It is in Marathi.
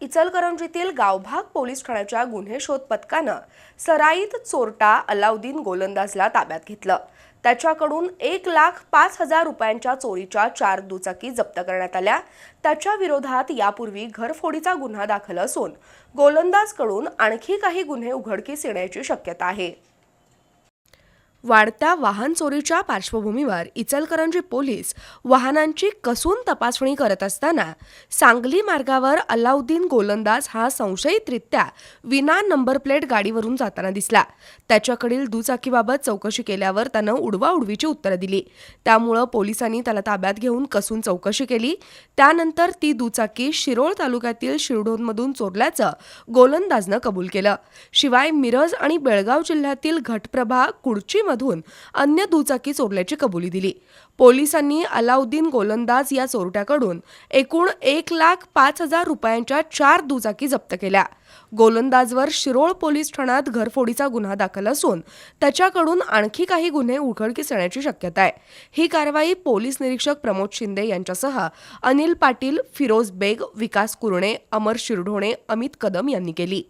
इचलकरंजीतील गावभाग पोलीस ठाण्याच्या गुन्हे शोध पथकानं सराईत चोरटा अलाउद्दीन गोलंदाजला ताब्यात घेतलं. त्याच्याकडून एक लाख पाच हजार रुपयांच्या चोरीच्या चार दुचाकी जप्त करण्यात आल्या. त्याच्या विरोधात यापूर्वी घरफोडीचा गुन्हा दाखल असून गोलंदाजकडून आणखी काही गुन्हे उघडकीस येण्याची शक्यता आहे. वाढत्या वाहन चोरीच्या पार्श्वभूमीवर इचलकरंजी पोलीस वाहनांची कसून तपासणी करत असताना सांगली मार्गावर अलाउद्दीन गोलंदाज हा संशयितरित्या विना नंबर प्लेट गाडीवरून जाताना दिसला. त्याच्याकडील दुचाकीबाबत चौकशी केल्यावर त्यानं उडवाउडवीची उत्तरं दिली. त्यामुळं पोलिसांनी त्याला ताब्यात घेऊन कसून चौकशी केली. त्यानंतर ती दुचाकी शिरोळ तालुक्यातील शिरडोनमधून चोरल्याचं गोलंदाजनं कबूल केलं. शिवाय मिरज आणि बेळगाव जिल्ह्यातील घटप्रभा कुडची मधून अन्य दुचाकी चोरल्याची कबुली दिली. पोलिसांनी अलाउद्दीन गोलंदाज या चोरट्याकडून एकूण एक लाख पाच हजार रुपयांच्या चार दुचाकी जप्त केल्या. गोलंदाजवर शिरोळ पोलीस ठाण्यात घरफोडीचा गुन्हा दाखल असून त्याच्याकडून आणखी काही गुन्हे उघडकीस येण्याची शक्यता आहे. ही कारवाई पोलीस निरीक्षक प्रमोद शिंदे यांच्यासह अनिल पाटील फिरोज बेग विकास कुरणे अमर शिरढोणे अमित कदम यांनी केली.